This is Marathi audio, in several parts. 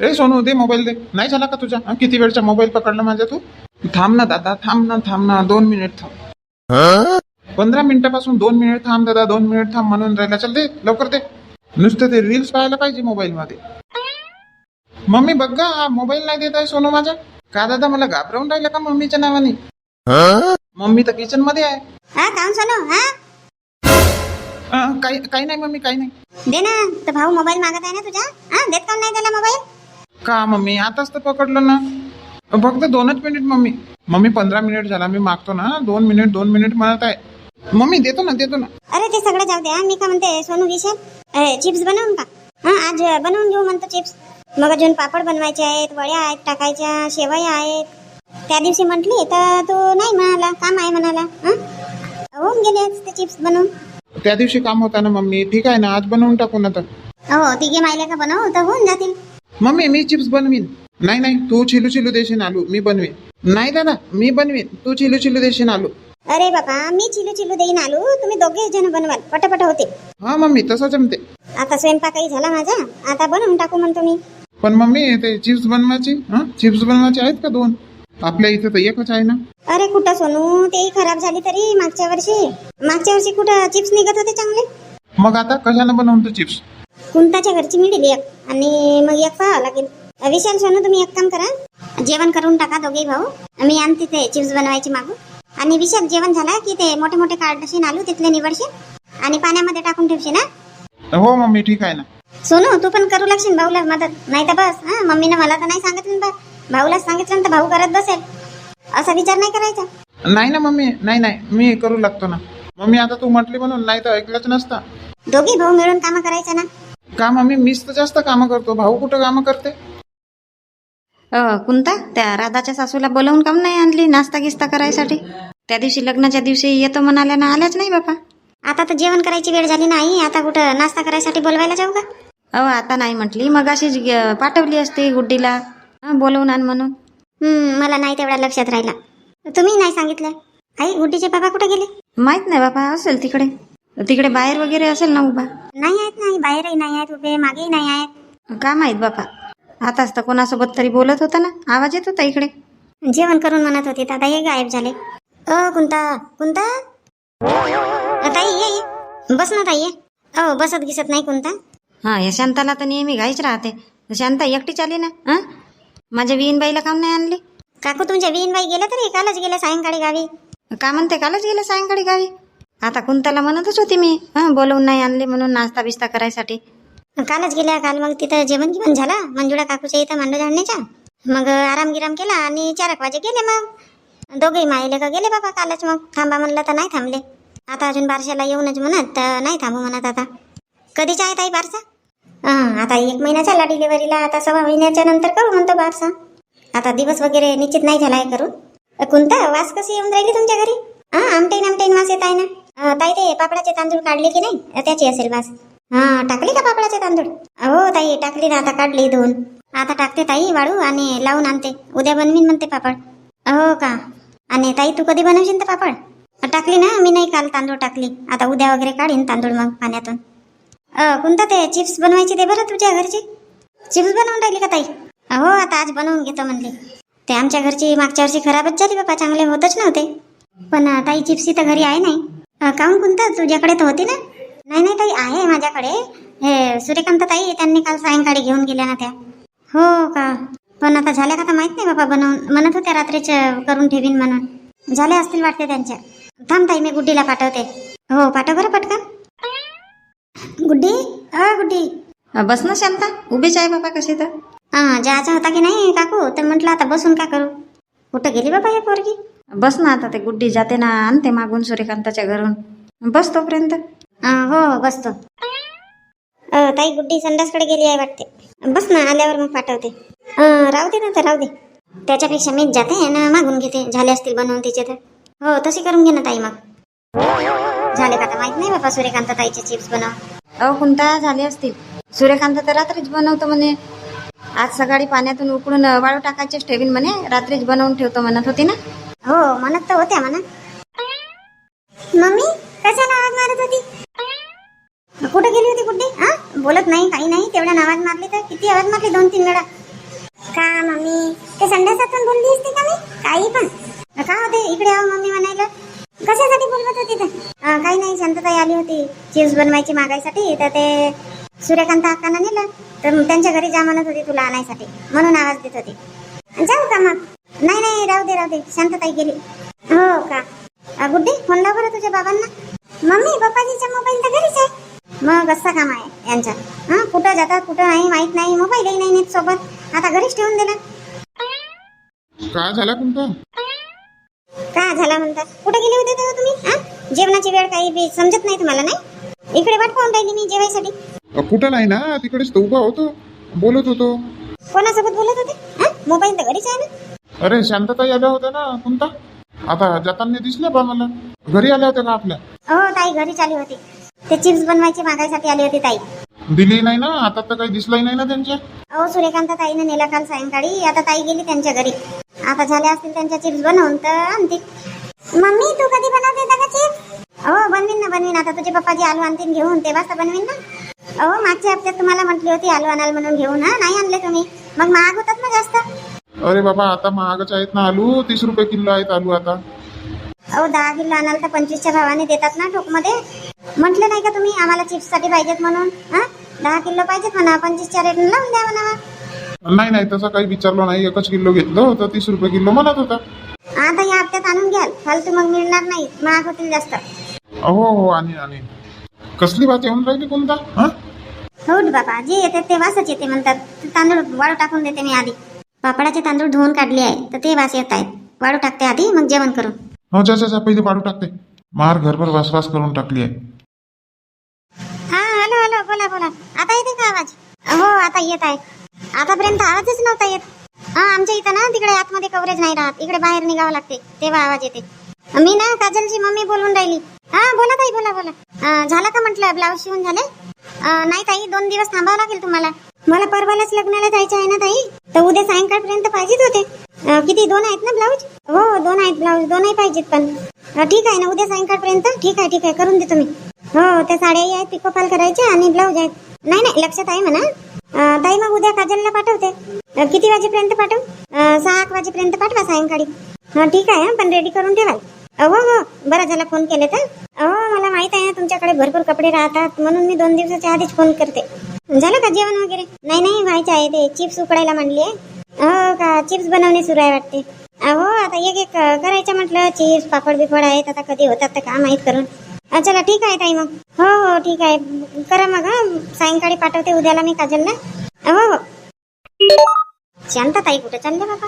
ए सोनू दे मोबाईल दे. नाही झाला का तुझा? किती वेळचा मोबाईल पकडला माझा तू? थांब ना दादा थांब ना थांब ना दोन मिनिट थांब. पंधरा मिनिटापासून दोन मिनिट थांब दादा दोन मिनिट थांब म्हणून राहिला. चल दे लवकर दे. नुसतं ते रील्स पाहायला पाहिजे मोबाईल मध्ये मम्मी बघ हा मोबाईल नाही देत आहे सोनू माझा. का दादा मला घाबरवून राहिला का मम्मीच्या नावाने? मम्मी तर किचनमध्ये आहे. काही काही नाही मम्मी काही नाही. दे ना तर भाऊ मोबाईल मागत आहे ना तुझा? हा देत का नाही त्याला मोबाईल? का मम्मी? आताच तर पकडलं ना. फक्त दोनच मिनिट मम्मी. मम्मी पंधरा मिनिट झाला. मी मागतो ना. दोन मिनिट दोन मिनिट म्हणत आहे. मम्मी देतो ना देतो ना. अरे ते सगळं जाऊ द्या मी का म्हणते सोनू विषय चिप्स बनवून का हा आज बनवून घेऊ म्हणतो चिप्स मग अजून पापड बनवायचे आहेत वड्या आहेत टाकायच्या शेवया आहेत. त्या दिवशी म्हटली तर तू नाही म्हणाला काम आहे म्हणाला? होऊन गेले ते चिप्स बनवून. त्या दिवशी काम होता ना मम्मी. ठीक आहे ना आज बनवून टाकू ना तर. हो तिघे मायले का बनव तर होऊन जातील. मम्मी मी चिप्स बनवीन. नाही नाही तू चिलू चिलू देशील आलू मी बनवीन. नाही दादा मी बनवीन. तू चिलू चिलू देशील आलू. अरे बाबा मी चिलू चिलू देईन आलू. तुम्ही दोघे जण बनवाल. पटापट होते. हा मम्मी तसं जमते आता स्वयंपाकही झाला माझा. आता बनवून टाकू म्हणतो मी पण मम्मी ते चिप्स बनवायची हा? चिप्स बनवायचे आहेत का दोन? आपल्या इथे तर एकच आहे ना? अरे कुठं सोनू? तेही खराब झाली तरी मागच्या वर्षी. मागच्या वर्षी कुठं चिप्स निघत होते चांगले? मग आता कशाला बनवतो चिप्स? कुंताच्या घरची मिळेल एक. आणि मग एक पाहावं लागेल. विशाल सोनू तुम्ही एक काम करा. जेवण करून टाका दोघेही भाऊ. मी आणते ते चिप्स बनवायची मागू आणि विशाल जेवण झाला की ते मोठे मोठे काढशील आलू तिथले निवडशील आणि पाण्यामध्ये टाकून ठेवशील ना हो मम्मी ठीक आहे ना. सोनू तू पण करू लागशील भाऊला मदत. नाही तर बस हा? मम्मीनं मला तर नाही सांगितलं बा. भाऊला सांगितलं तर भाऊ करत बसेल. असा विचार नाही करायचा. नाही ना मम्मी. नाही नाही. मी करू लागतो ना. मम्मी आता तू म्हटली म्हणून नाही तर ऐकलंच नसतं. दोघी भाऊ मिळून कामं करायचं ना. का मम्मी मीच तर जास्त कामं करतो. भाऊ कुठं कामं करते? अ, कुंता त्या राधाच्या सासूला बोलवून काम नाही आणली नाश्ता गिस्ता करायसाठी? त्या दिवशी लग्नाच्या दिवशी येतो म्हणाल्या ना आल्याच नाही बापा. आता तर जेवण करायची वेळ झाली नाही आता कुठं नाश्ता करायसाठी बोलवायला जाऊ का? अहो आता नाही म्हटली. मग अशीच ग- पाठवली असती गुड्डीला. हं, बोलवून आण म्हणून. हम्म मला नाही तेवढा लक्षात राहिला. तुम्ही नाही सांगितलं? आई गुड्डीचे बाबा कुठे गेले? माहीत नाही बापा असेल तिकडे. तिकडे बाहेर वगैरे असेल ना उभा. नाही आहेत नाही. बाहेरही नाही आहेत उभे मागेही नाही आहेत. का माहीत बापा? आताच तर कोणासोबत तरी बोलत होता ना? आवाज येत होता इकडे. जेवण करून म्हणत होते दादा हे गायब झाले. अ कुंता कुंता? ताई ये. बस ना ताई ये. अहो बसत गिसत नाही कुंता? हा या शांताला तर नेहमी घाईच राहते. शांता एकटीच आली ना हा? माझ्या विहीनबाईला काम नाही आणली? काकू तुमच्या विहीनबाई गेल्या तरी? कालच गेल्या सायंकाळी गावी. का म्हणते कालच गेले सायंकाळी गावी? आता कुंताला म्हणतच होती मी. हा बोलवून नाही आणले म्हणून नाश्ता बिस्ता करायसाठी. कालच गेल्या काल मग तिथं जेवण गिवण झालं? मंजुळा काकूच्या इथं मांडू झाडण्याच्या मग आराम गिराम केला आणि चार एक वाजे गेले मग. दोघेही माईले का गेले बाबा कालच मग? थांबा म्हणलं तर नाही थांबले. आता अजून बारशाला येऊनच म्हणत तर नाही थांबू म्हणत आता. कधीच आहे ताई बारसा? हां आता एक महिना झाला डिलिव्हरीला आता सव्वा महिन्याच्या नंतर करू म्हणतो बारसा. आता दिवस वगैरे निश्चित नाही झाला आहे करून कोणता वास कशी येऊन राहिली तुमच्या घरी? हा आमटेन आमटेन वास येत आहे ना? ताई ते पापडाचे तांदूळ काढले की नाही? त्याची असेल वास हा टाकली का पापडाचे तांदूळ? हो ताई टाकली ना आता काढली दोन. आता टाकते ताई वाळू आणि लावून आणते. उद्या बनवीन म्हणते पापड. हो का? आणि ताई तू कधी बनवशील तर पापड? टाकली ना मी नाही काल तांदूळ टाकली. आता उद्या वगैरे काढीन तांदूळ मग पाण्यातून. कोणता ते चिप्स बनवायची ते बरं तुझ्या घरची? चिप्स बनवून राहिली का ताई? हो आता आज बनवून घेतो म्हणली. ते आमच्या घरची मागच्या वर्षी खराबच झाली बाबा चांगले होतच नव्हते. पण ताई चिप्स तर घरी आहे नाही. अ, काहून कोणता तुझ्याकडे तर होती ना? नाही नाही ताई आहे माझ्याकडे. हे सूर्यकांत ताई त्यांनी काल सायंकाळी घेऊन गेल्या ना त्या. हो का? पण आता झाल्या का तर माहीत नाही बाबा बनवून म्हणत होत्या रात्रीच करून ठेवीन म्हणून. झाल्या असतील वाटते त्यांच्या. थांब ताई मी गुड्डीला पाठवते. हो पाठव बरं पटकन. गुड्डी? अ गुड्डी. बस ना शांता. उभीच आहे बाबा कशी तर. हा जायचा होता की नाही काकू? तर म्हटलं आता बसून का करू? कुठं गेली बाबा या पोरगी? बस ना आता ते गुड्डी जाते ना आणते मागून सूर्यकांताच्या घरून. बस तोपर्यंत. हा, हो बसतो ताई गुड्डी संडासकडे गेली आहे वाटते. बस ना आल्यावर मग पाठवते. राहू दे ना तर राहू दे. त्याच्यापेक्षा मीच जाते ना मागून घेते. झाले असतील बनवून तिचे तर. हो तशी करून घे ना ताई मग. झाले का माहीत नाही बाबा सूर्यकांत ताईचे चिप्स बनव. अहो कोणता झाले असतील. सूर्यकांत तर रात्रीच बनवतो म्हणे. आज सकाळी पाण्यातून उकळून वाळू टाकायचे ठेवीन म्हणे. रात्रीच बनवून ठेवतो म्हणत होती ना. हो म्हणत तर होत्या म्हणा मम्मी कशाला आवाज मारत होती? कुठे गेली होती कुठे हा? बोलत नाही काही नाही. तेवढ्या आवाज मारली तर किती आवाज मारली? दोन तीन वेळा. का मम्मी? ते पण बोलली असते का मी? काही पण. का होते? इकडे आहो मम्मी म्हणायला. कशासाठी बोलवत होती तर? काही नाही. शांतताई आली होती चिप्स बनवायची मागायसाठी. तर ते सूर्यकांत अक्कानं नेलं. तर त्यांच्या घरी जा म्हणत होती तुला आणायसाठी. म्हणून आवाज देत होती. जाऊ का मग? नाही नाही राहू दे राहू दे. शांतताई गेली. हो का? गुड्डी फोन लाव बरं तुझ्या बाबांना. मम्मी पप्पाजीचा मोबाईल तर घरीच आहे. मग असं काम आहे यांच्या हा कुठं जातात कुठं नाही माहीत नाही मोबाईलही नाही नेत सोबत. आता घरीच ठेवून दिला का झाला कोणता का झाला म्हणतात कुठे गेले होते तेव्हा तुम्ही? हा? जेवणाची वेळ काही बी समजत नाही तुम्हाला नाही? इकडे वाट पाहून राहिली मी जेवायसाठी. कुठं नाही ना? तिकडेच तो उभा होतो. बोलत होतो. कोणासोबत बोलत होते? हा? मोबाईल तर घरीच आहे ना? अरे शांतताई आल्या होत्या ना कोणता आता जाताना दिसल्या बा मला. घरी आल्या होत्या का आपल्या? हो ताई घरीच आली होती. ते चिप्स बनवायची मागायसाठी आली होती ताई. दिली नाही ना? आता तर काही दिसलंही नाही ना त्यांच्या? अहो सूर्यकांत ताईने नेला काल सायंकाळी. आता ताई गेली त्यांच्या घरी. आता झाल्या असतील त्यांच्या चिप्स बनवून तर आणतील मम्मी तू कधी बनवते का चिप्स? हो बनवीन ना बनवीन. आता तुझे पप्पाजी आलू आणतील घेऊन तेव्हाच तर बनवीन ना. अहो मागच्या हप्त्यात तुम्हाला म्हटली होती आलू आणाल म्हणून घेऊन हा? नाही आणले तुम्ही. मग महाग होतात ना जास्त. अरे बाबा आता महागच आहेत ना आलू तीस रुपये किलो आहेत आलू आता. अहो दहा किलो आणाल तर पंचवीसच्या भावाने देतात ना ठोकमध्ये म्हटलं नाही का तुम्ही आम्हाला चिप्ससाठी पाहिजेत म्हणून हा? दहा किलो पाहिजेत म्हणा पंचवीसच्या रेट लावून द्या म्हणा. नाही नाही तसं काही विचारलं नाही एकच किलो घेतलं तर तीस रुपये किलो म्हणत होता. आता या हप्त्यात आणून घ्याल फालतू मग मिळणार नाही महाग होतील जास्त. हो हो आणि आणि कसली बात येऊन राहिली कोणता हा? हो बाबा जे येते ते वासच येते म्हणतात तांदूळ वाळू टाकून देते मी आधी. पापडाचे तांदूळ धुवून काढले आहे तर ते वास येत आहेत. वाळू टाकते आधी मग जेवण करून हो जा जा जा, पहिले पाडू टाकते. मार घरभर वासवास करून टाकली आहे. हा हॅलो हॅलो बोला बोला. आता येते का आवाज? हो आता येत आहे. आतापर्यंत आवाजच नव्हता येत. हा आमच्या इथं ना तिकडे आतमध्ये कव्हरेज नाही राहत. इकडे बाहेर निघावं लागते तेव्हा आवाज येते. मी ना काजलची मम्मी बोलून राहिली. हा बोला ताई बोला बोला. अं, झालं का म्हटलं ब्लाऊज शिवून झाले? अं, नाही ताई दोन दिवस थांबावं लागेल तुम्हाला. मला परवालाच लग्नाला जायचं आहे ना ताई? तर उद्या सायंकाळपर्यंत पाहिजेच होते. अं, किती दोन आहेत ना ब्लाऊज? हो दोन आहेत ब्लाऊज दोनही पाहिजेत पण. अं, ठीक आहे ना उद्या सायंकाळपर्यंत? ठीक आहे ठीक आहे करून देतो मी. हो त्या साड्याही आहेत पिकोपाल करायचे आणि ब्लाऊज आहेत. नाही नाही लक्षात आहे म्हणा. अं, ताई मग उद्या काजलला पाठवते. अं, किती वाजेपर्यंत पाठव? अं, सहा आठ वाजेपर्यंत पाठवा सायंकाळी. हा ठीक आहे हं, पण रेडी करून ठेवाल. हो हो बरं झाला फोन केले तर हो मला माहीत आहे ना तुमच्याकडे भरपूर कपडे राहतात म्हणून मी दोन दिवसाच्या आधीच फोन करते. झालं का जेवण वगैरे? नाही नाही व्हायचं आहे ते. चिप्स उकडायला मांडली आहे. हो का? चिप्स बनवणे सुरू आहे वाटते. हो आता एक एक करायचं म्हटलं. चिप्स पापड बिपड आहेत. आता कधी होतात तर का माहीत करून. चला ठीक आहे ताई मग. हो हो ठीक आहे. करा मग सायंकाळी पाठवते उद्याला मी काजलला. हो हो. शांत ताई कुठे चालले बाबा?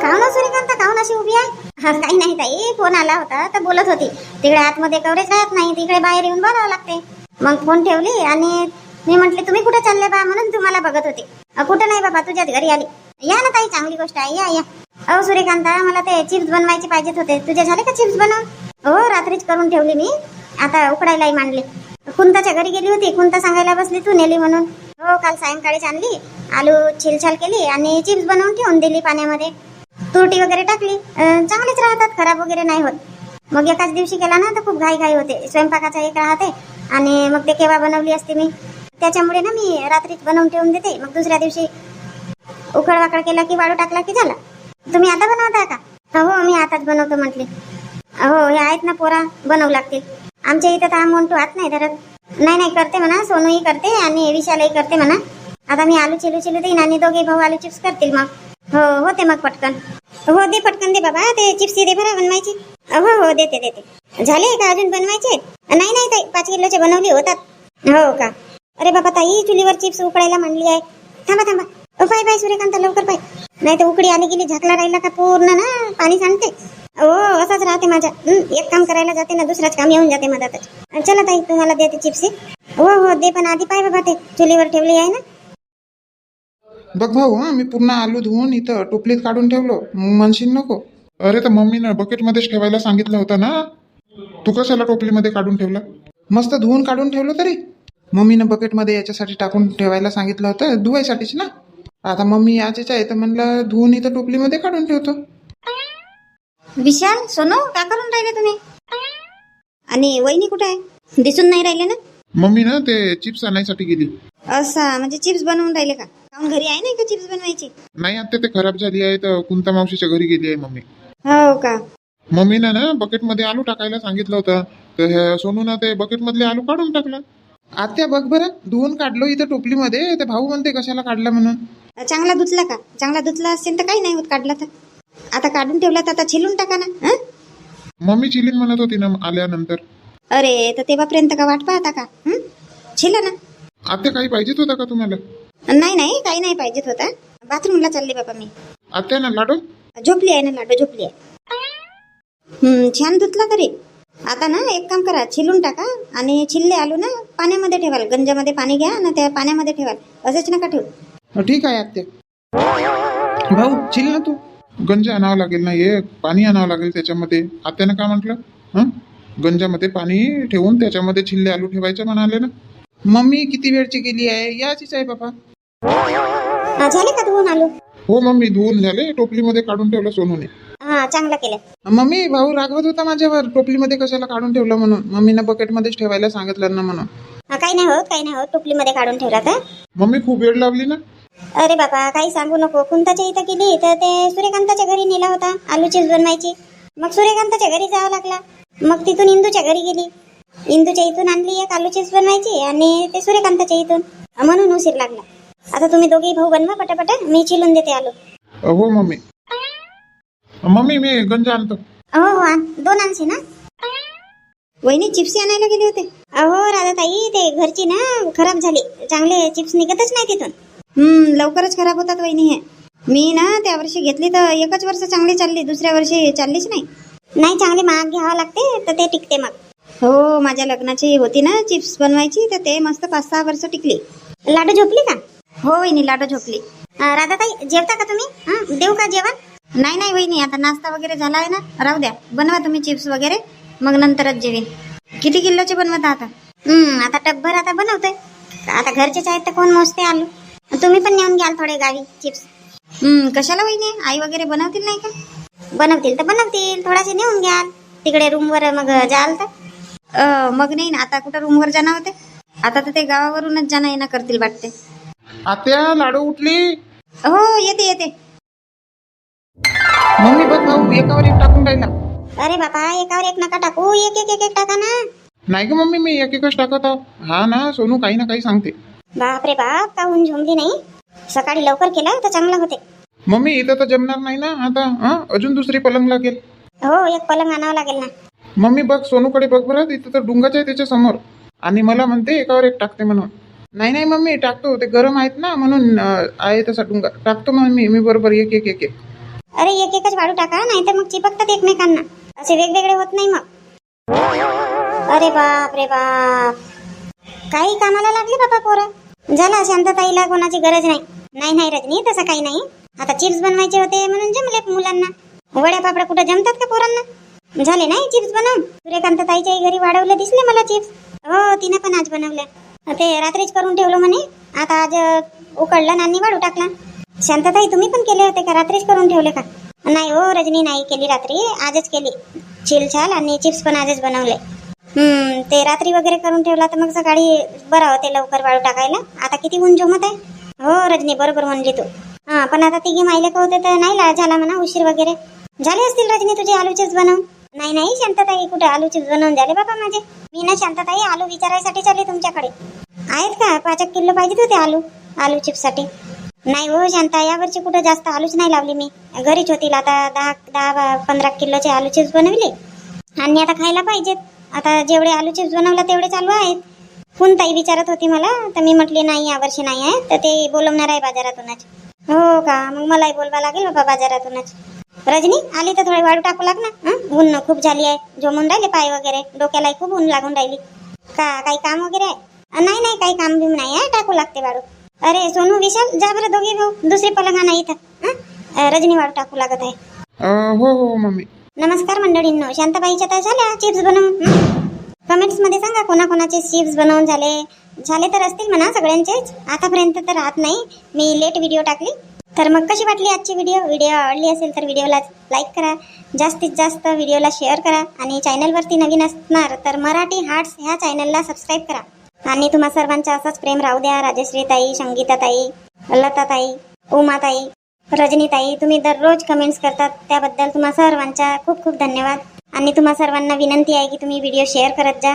काहून सूर्यकांत का? अशी उभी आहे? हा, काही नाही ताई फोन आला होता तर बोलत होती. तिकडे आतमध्ये कव्हरेज राहत नाही तिकडे बाहेर येऊन बोलावं लागते. मग फोन ठेवली आणि मी म्हटले तुम्ही कुठे चालले बा? म्हणून तुम्हाला बघत होते. कुठं नाही बाबा तुझ्याच घरी आली. या ना ताई चांगली गोष्ट आहे या या. अहो सूर्यकांता मला ते चिप्स बनवायचे पाहिजेत होते. तुझे झाले का चिप्स बनव हो रात्रीच करून ठेवली मी. आता उकडायलाही मांडले. कुंताच्या घरी गेली होती कुंता सांगायला बसली तू नेली म्हणून. हो काल सायंकाळीच आणली आलू छिलछाल केली आणि चिप्स बनवून ठेवून दिली पाण्यामध्ये. तुरटी वगैरे टाकली चांगलेच राहतात खराब वगैरे नाही होत. मग एकाच दिवशी केला ना तर खूप घाई घाई होते. स्वयंपाकाचा एक राहते आणि मग ते केव्हा बनवली असते मी. त्याच्यामुळे ना मी रात्रीच बनवून ठेवून देते. मग दुसऱ्या दिवशी उकड वाकड केला की वाळू टाकला की झाला. तुम्ही आता बनवता का? हो मी आताच बनवतो म्हटले. हो हे आहेत ना पोरा बनवू लागतील. आमच्या इथं तर हा मोंटू हात नाही धरत. नाही नाही करते म्हणा सोनूही करते आणि विशालही करते म्हणा. आता मी आलू चिलू चिलू देईन आणि दोघे भाऊ आलू चिप्स करतील मग. हो होते मग पटकन. हो दे पटकन दे बाबा ते चिप्स दे बरं बनवायची. हो हो देते देते. झाले का अजून बनवायचे? नाही नाही ताई पाच किलोचे बनवले होतात. हो का? अरे बाबा ताई चुलीवर चिप्स उकडायला मांडली आहे. थांबा थांबा. ओ पाय पाय सूर्यकांत लवकर पाय. नाही तर उकडी आली गेली झाकला राहिला का पूर्ण ना? पाणी सांगते हो असाच राहते माझ्या. एक काम करायला जाते ना दुसराच काम येऊन जाते मधातच. चला ताई तुम्हाला देते चिप्स. हो हो दे पण आधी पाय बाबा ते चुलीवर ठेवली आहे ना? बघ भाऊ हा मी पूर्ण आलू धुवून इथं टोपलीत काढून ठेवलो. मग म्हणशील नको. अरे तर मम्मीनं बकेटमध्येच ठेवायला सांगितलं होतं ना? तू कशाला टोपलीमध्ये काढून ठेवलं? मस्त धुवून काढून ठेवलं तरी. मम्मीनं बकेटमध्ये याच्यासाठी टाकून ठेवायला सांगितलं होतं धुवायसाठीच ना? आता मम्मी याचीच आहे तर म्हणलं धुवून इथं टोपलीमध्ये काढून ठेवतो. विशाल सोनू का करून राहिले तुम्ही? आणि वहिनी कुठे आहे? दिसून नाही राहिले ना? मम्मी ना ते चिप्स आणायसाठी गेली. असा म्हणजे चिप्स बनवून राहिले का? घरी आहे नाही का चिप्स बनवायची? नाही आता ते खराब झाली आहे तर कुंता मावशीच्या घरी गेली आहे मम्मी. हो का? मम्मीनं ना बकेटमध्ये आलू टाकायला सांगितलं होतं. तर ह्या सोनूनं ते बकेटमधले आलू काढून टाकलं. आत्या बघ बरं धुवून काढलो इथं टोपलीमध्ये. ते भाऊ म्हणते कशाला काढला म्हणून? चांगला धुतला का? चांगला धुतला असेल तर काही नाही होत काढला तर. आता काढून ठेवला तर आता छिलून टाका ना हं? मम्मी चिलीन म्हणत होती ना आल्यानंतर. अरे तर तेव्हापर्यंत का वाट पाहता का हं? छिला ना. आत्या काही पाहिजेत होता का तुम्हाला? नाही नाही काही नाही पाहिजेत होता. बाथरूमला चालले बाबा मी. आत्या ना लाडू? झोपली आहे ना लाडू झोपली आहे. हम्म, छान धुतला तरी. आता ना एक काम करा छिलून टाका आणि छिल्ले आलू ना पाण्यामध्ये ठेवाल. गंजामध्ये पाणी घ्या ना त्या पाण्यामध्ये ठेवाल. असंच नका ठेवू. ठीक आहे आत्या. भाऊ चिल ना तू. गंज आणावं लागेल ना हे पाणी आणावं लागेल त्याच्यामध्ये. आत्यानं काय म्हटलं? हं? गंजामध्ये पाणी ठेवून त्याच्यामध्ये छिल्ले आलू ठेवायचे म्हणाले ना. मम्मी किती वेळची गेली आहे? याचीच आहे बाबा झाले का धुवून आलू? हो मम्मी धुवून झाले. टोपलीमध्ये काढून ठेवलं सोनूने. हा चांगलं केलं. मम्मी भाऊ रागवत होता माझ्यावर. टोपलीमध्ये कशाला काढून ठेवलं म्हणून? मम्मीनं बकेटमध्येच ठेवायला सांगितलं ना म्हणून. हा, काही नाही होत काही नाही होत टोपलीमध्ये काढून ठेवला तर. मम्मी खूप वेळ लावली ना? अरे बाबा काही सांगू नको. कुंताच्या इथं गेली तर ते सूर्यकांताच्या घरी नेला होता आलू चिप्स बनवायची. मग सूर्यकांताच्या घरी जावं लागला. मग तिथून इंदूच्या घरी गेली. इंदूच्या इथून आणली एक आलू चिप्स बनवायची आणि ते सूर्यकांताच्या इथून. म्हणून उशीर लागला. आता तुम्ही दोघेही भाऊ बनवा पटापट मी चिलून देते आलू. हो मम्मी. मम्मी मी गंज आणतो. हो हो आण. दोन आणशे ना? वहिनी चिप्स आणायला गेले होते. अहो राधाताई ते घरची ना खराब झाली. चांगले चिप्स निघतच नाही तिथून. हम्म लवकरच खराब होतात वहिनी हे. मी ना त्या वर्षी घेतली तर एकच वर्ष चांगली चालली दुसऱ्या वर्षी चाललीच नाही. नाही चांगले महाग घ्यावं लागते तर ते टिकते मग. हो माझ्या लग्नाची होती ना चिप्स बनवायची तर ते मस्त पाच सहा वर्ष टिकली. लाडू झोपली का? हो वहिनी लाडू झोपली. राधा ताई जेवता का तुम्ही? हं, देऊ का जेवण? नाही नाही वहिनी आता नाश्ता वगैरे झाला आहे ना राहू द्या. बनवा तुम्ही चिप्स वगैरे मग नंतरच जेवीन. किती किलोचे बनवता आता? आता टब्बर आता बनवतोय. आता घरचेच आहेत तर कोण मोजते आलू? तुम्ही पण नेऊन घ्याल थोडे गावी चिप्स. कशाला वहिनी? आई वगैरे बनवतील नाही का? बनवतील तर बनवतील थोडासे नेऊन घ्याल. तिकडे रूमवर मग जाल तर. अ, मग नाही ना आता कुठं रूमवर जाणार होते? आता तर ते गावावरूनच जाणं येणं करतील वाटते. आत्या लाडू उठली? हो येते येते. मम्मी बघ भाऊ एकावर एक टाकून राहिला अरे बाबा एकावर एक नका टाकू. एक एक एक एक टाका ना. नाही ग मम्मी मी एक एकच टाकत आहो. हा ना सोनू काही ना काही सांगते. बाप रे बाप काहून झोंबली नाही? सकाळी लवकर केला तर चांगलं होते. मम्मी इथं तर जमणार नाही ना आता हा? अजून दुसरी पलंग लागेल. हो एक पलंग आणावं लागेल ना. मम्मी बघ सोनूकडे बघ बरं तिथं तर डुंगाच आहे त्याच्यासमोर. आणि मला म्हणते एकावर एक टाकते म्हणून. नाही नाही मम्मी टाकतो ते गरम आहेत ना म्हणून आहे तसा डुंगा टाकतो मम्मी मी बरोबर एक एक एक एक. अरे एक एकच वाढू टाका नाही तर मग चिपकतात एकमेकांना. असे वेगवेगळे होत नाही मग. अरे बाप रे बाप. काही कामाला लागले बाबा पोरं? झाला शांतताईला कोणाची गरज नाही. नाही नाही रजनी तसं काही नाही. आता चिप्स बनवायचे होते म्हणून जमले मुलांना. वड्या पापड्या कुठं जमतात का पोरांना? झाले नाही चिप्स बनवून? सूर्यकांत ताईच्याही घरी वाढवले दिसले मला चिप्स. हो तिने पण आज बनवल्या. ते रात्रीच करून ठेवलं म्हणे. आता आज उकडलं आणि वाढू टाकला. शांतताई तुम्ही पण केले होते का? रात्रीच करून ठेवले का? नाही हो रजनी नाही केली रात्री. आजच केली. चिल छाल आणि चिप्स पण आजच बनवले. हम्म ते रात्री वगैरे करून ठेवला तर मग सकाळी बरं होते लवकर वाळू टाकायला. आता किती ऊन जोमत आहे? हो रजनी बरोबर म्हणली तू. हा पण आता तिघी माहिले का होते तर नाही ला- झाला म्हणा उशीर वगैरे. झाले असतील रजनी तुझे आलूचेच बनव बनवून? नाही नाही शांतताई कुठे आलू चिप्स बनवून झाले बाबा माझे. मी ना शांतताई आलू विचारायसाठी चालले तुमच्याकडे. आहेत का? पाच एक किलो पाहिजेत होते आलू आलू चिप्ससाठी. नाही हो शांता यावरची कुठं जास्त आलूच नाही लावली मी. घरीच होतील आता दहा दहा पंधरा किलोचे आलू चिप्स बनवले. आणि आता खायला पाहिजेत. आता जेवढे आलू चिप्स बनवला तेवढे चालू आहेत. फोन ताई विचारत होती मला तर मी म्हटली नाही यावर्षी नाही आहे. तर ते बोलवणार आहे बाजारातूनच. हो का? मग मलाही बोलवा लागेल बाबा बाजारातूनच. रजनी आली तर थोडी वाळू टाकू लाग ना. हं? ऊन खूप झाली आहे. जोमून राहिले पाय वगैरे. डोक्यालाही खूप ऊन लागून राहिली. का काही काम वगैरे आहे? नाही नाही काही काम बिम नाही आहे टाकू लागते वाळू. अरे सोनू विशाल जा बरं दोघे भाऊ. दुसरी पलंग आणा इथं. हं? रजनी वाळू टाकू लागत आहे. हो हो मम्मी. नमस्कार मंडळींनो. शांताबाईच्या तर झाल्या चिप्स बनवून. कमेंट्समध्ये सांगा कोणाकोणाचे चिप्स बनवून झाले. झाले तर असतील म्हणा सगळ्यांचेच. आतापर्यंत तर राहत नाही. मी लेट व्हिडिओ टाकली. तर मग कशी वाटली आजची व्हिडिओ व्हिडिओ आवडली असेल तर व्हिडिओला लाईक करा. जास्तीत जास्त व्हिडिओला शेअर करा. आणि चॅनलवरती नवीन असणार तर मराठी हार्ट्स ह्या चॅनलला सबस्क्राईब करा. आणि तुम्हा सर्वांचा असाच प्रेम राहू द्या. राजश्रीताई संगीताताई लताताई उमाताई रजनीताई तुम्ही दररोज कमेंट्स करतात. त्याबद्दल तुम्हा सर्वांचा खूप खूप धन्यवाद. आणि तुम्हा सर्वांना विनंती आहे की तुम्ही व्हिडिओ शेअर करत जा.